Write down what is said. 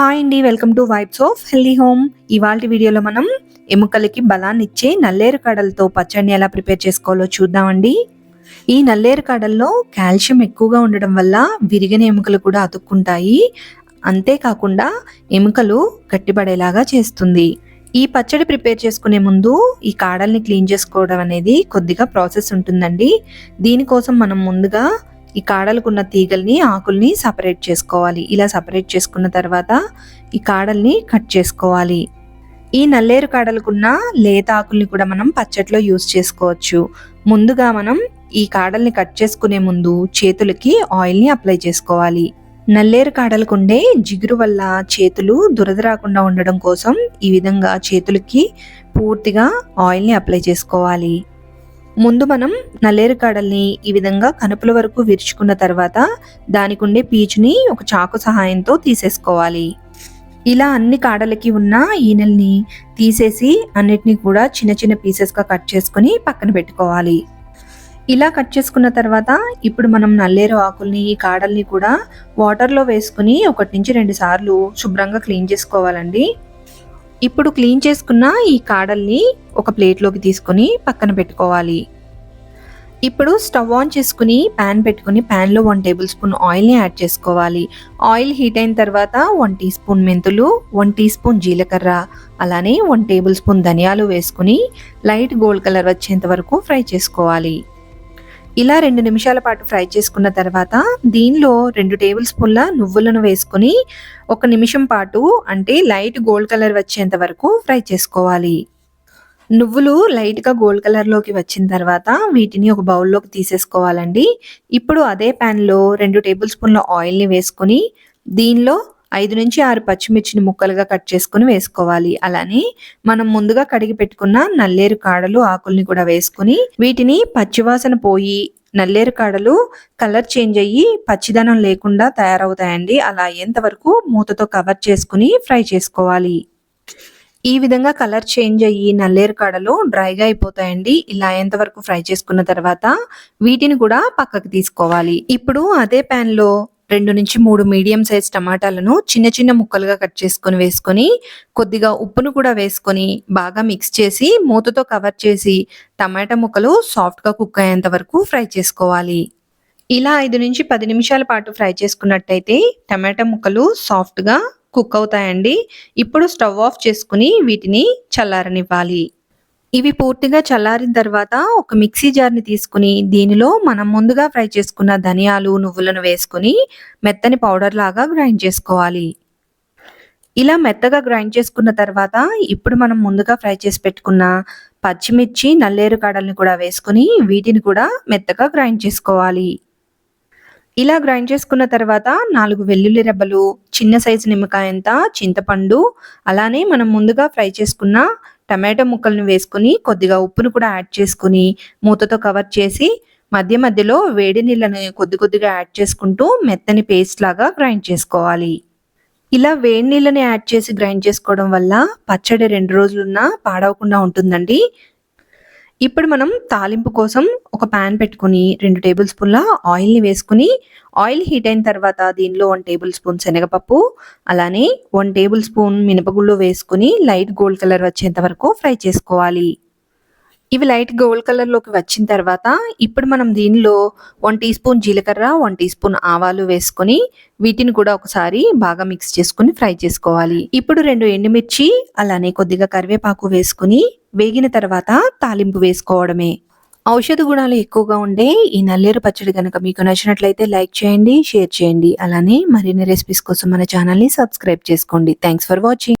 Hi అండి welcome to vibes of healthy home ఇవాళ వీడియోలో మనం ఎముకలకి బలాన్ని ఇచ్చే నల్లేరు కాడలతో పచ్చడిని ఎలా ప్రిపేర్ చేసుకోవాలో చూద్దామండి. ఈ నల్లేరు కాడల్లో కాల్షియం ఎక్కువగా ఉండడం వల్ల విరిగిన ఎముకలు కూడా అతుక్కుంటాయి. అంతేకాకుండా ఎముకలు గట్టిపడేలాగా చేస్తుంది. ఈ పచ్చడి ప్రిపేర్ చేసుకునే ముందు ఈ కాడల్ని క్లీన్ చేసుకోవడం అనేది కొద్దిగా ప్రాసెస్ ఉంటుందండి. దీనికోసం మనం ముందుగా ఈ కాడలకున్న తీగల్ని ఆకుల్ని సపరేట్ చేసుకోవాలి. ఇలా సపరేట్ చేసుకున్న తర్వాత ఈ కాడల్ని కట్ చేసుకోవాలి. ఈ నల్లేరు కాడలకున్న లేత ఆకుల్ని కూడా మనం పచ్చట్లో యూస్ చేసుకోవచ్చు. ముందుగా మనం ఈ కాడల్ని కట్ చేసుకునే ముందు చేతులకి ఆయిల్ని అప్లై చేసుకోవాలి. నల్లేరు కాడలకుండే జిగురు వల్ల చేతులు దురద రాకుండా ఉండడం కోసం ఈ విధంగా చేతులకి పూర్తిగా ఆయిల్ని అప్లై చేసుకోవాలి. ముందు మనం నల్లేరు కాడల్ని ఈ విధంగా కనుపుల వరకు విరుచుకున్న తర్వాత దానికి ఉండే పీచుని ఒక చాకు సహాయంతో తీసేసుకోవాలి. ఇలా అన్ని కాడలకి ఉన్న ఈనెల్ని తీసేసి అన్నిటినీ కూడా చిన్న చిన్న పీసెస్గా కట్ చేసుకుని పక్కన పెట్టుకోవాలి. ఇలా కట్ చేసుకున్న తర్వాత ఇప్పుడు మనం నల్లేరు ఆకుల్ని ఈ కాడల్ని కూడా వాటర్లో వేసుకుని ఒకటి నుంచి రెండు సార్లు శుభ్రంగా క్లీన్ చేసుకోవాలండి. ఇప్పుడు క్లీన్ చేసుకున్న ఈ కాడల్ని ఒక ప్లేట్లోకి తీసుకొని పక్కన పెట్టుకోవాలి. ఇప్పుడు స్టవ్ ఆన్ చేసుకుని ప్యాన్ పెట్టుకుని ప్యాన్లో వన్ టేబుల్ స్పూన్ ఆయిల్ని యాడ్ చేసుకోవాలి. ఆయిల్ హీట్ అయిన తర్వాత వన్ టీ స్పూన్ మెంతులు వన్ టీ స్పూన్ జీలకర్ర అలానే వన్ టేబుల్ స్పూన్ ధనియాలు వేసుకుని లైట్ గోల్డ్ కలర్ వచ్చేంత వరకు ఫ్రై చేసుకోవాలి. ఇలా రెండు నిమిషాల పాటు ఫ్రై చేసుకున్న తర్వాత దీనిలో రెండు టేబుల్ స్పూన్ల నువ్వులను వేసుకుని ఒక నిమిషం పాటు అంటే లైట్ గోల్డ్ కలర్ వచ్చేంత వరకు ఫ్రై చేసుకోవాలి. నువ్వులు లైట్గా గోల్డ్ కలర్లోకి వచ్చిన తర్వాత వీటిని ఒక బౌల్లోకి తీసేసుకోవాలండి. ఇప్పుడు అదే ప్యాన్లో రెండు టేబుల్ స్పూన్ల ఆయిల్ని వేసుకుని దీనిలో ఐదు నుంచి ఆరు పచ్చిమిర్చిని ముక్కలుగా కట్ చేసుకుని వేసుకోవాలి. అలానే మనం ముందుగా కడిగి పెట్టుకున్న నల్లేరు కాడలు ఆకుల్ని కూడా వేసుకుని వీటిని పచ్చివాసన పోయి నల్లేరు కాడలు కలర్ చేంజ్ అయ్యి పచ్చిదనం లేకుండా తయారవుతాయండి. అలా అయ్యేంతవరకు మూతతో కవర్ చేసుకుని ఫ్రై చేసుకోవాలి. ఈ విధంగా కలర్ చేంజ్ అయ్యి నల్లేరు కాడలు డ్రైగా అయిపోతాయండి. ఇలా ఎంతవరకు ఫ్రై చేసుకున్న తర్వాత వీటిని కూడా పక్కకు తీసుకోవాలి. ఇప్పుడు అదే ప్యాన్లో రెండు నుంచి మూడు మీడియం సైజ్ టమాటాలను చిన్న చిన్న ముక్కలుగా కట్ చేసుకొని వేసుకొని కొద్దిగా ఉప్పును కూడా వేసుకొని బాగా మిక్స్ చేసి మూతతో కవర్ చేసి టమాటా ముక్కలు సాఫ్ట్గా కుక్ అయ్యేంత వరకు ఫ్రై చేసుకోవాలి. ఇలా ఐదు నుంచి పది నిమిషాల పాటు ఫ్రై చేసుకున్నట్టయితే టమాటా ముక్కలు సాఫ్ట్గా కుక్ అవుతాయండి. ఇప్పుడు స్టవ్ ఆఫ్ చేసుకుని వీటిని చల్లారనివ్వాలి. ఇవి పూర్తిగా చల్లారిన తర్వాత ఒక మిక్సీ జార్ని తీసుకుని దీనిలో మనం ముందుగా ఫ్రై చేసుకున్న ధనియాలు నువ్వులను వేసుకుని మెత్తని పౌడర్ లాగా గ్రైండ్ చేసుకోవాలి. ఇలా మెత్తగా గ్రైండ్ చేసుకున్న తర్వాత ఇప్పుడు మనం ముందుగా ఫ్రై చేసి పెట్టుకున్న పచ్చిమిర్చి నల్లేరు కాడల్ని కూడా వేసుకుని వీటిని కూడా మెత్తగా గ్రైండ్ చేసుకోవాలి. ఇలా గ్రైండ్ చేసుకున్న తర్వాత నాలుగు వెల్లుల్లి రెబ్బలు చిన్న సైజు నిమ్మకాయంత చింతపండు అలానే మనం ముందుగా ఫ్రై చేసుకున్న టమాటో ముక్కలను వేసుకుని కొద్దిగా ఉప్పును కూడా యాడ్ చేసుకుని మూతతో కవర్ చేసి మధ్య మధ్యలో వేడి నీళ్ళని కొద్ది కొద్దిగా యాడ్ చేసుకుంటూ మెత్తని పేస్ట్ లాగా గ్రైండ్ చేసుకోవాలి. ఇలా వేడి నీళ్ళని యాడ్ చేసి గ్రైండ్ చేసుకోవడం వల్ల పచ్చడి రెండు రోజులున్నా పాడవకుండా ఉంటుందండి. ఇప్పుడు మనం తాలింపు కోసం ఒక ప్యాన్ పెట్టుకుని రెండు టేబుల్ స్పూన్ల ఆయిల్ని వేసుకుని ఆయిల్ హీట్ అయిన తర్వాత దీనిలో వన్ టేబుల్ స్పూన్ శనగపప్పు అలానే వన్ టేబుల్ స్పూన్ మినపగుళ్ళు వేసుకుని లైట్ గోల్డ్ కలర్ వచ్చేంత వరకు ఫ్రై చేసుకోవాలి. ఇవి లైట్ గోల్డ్ కలర్లోకి వచ్చిన తర్వాత ఇప్పుడు మనం దీనిలో వన్ టీ స్పూన్ జీలకర్ర వన్ టీ స్పూన్ ఆవాలు వేసుకొని వీటిని కూడా ఒకసారి బాగా మిక్స్ చేసుకుని ఫ్రై చేసుకోవాలి. ఇప్పుడు రెండు ఎండుమిర్చి అలానే కొద్దిగా కరివేపాకు వేసుకుని వేగిన తర్వాత తాలింపు వేసుకోవడమే. ఔషధ గుణాలు ఎక్కువగా ఉండే ఈ నల్లేరు పచ్చడి కనుక మీకు నచ్చినట్లయితే లైక్ చేయండి షేర్ చేయండి అలానే మరిన్ని రెసిపీస్ కోసం మన ఛానల్ని సబ్స్క్రైబ్ చేసుకోండి. Thanks for watching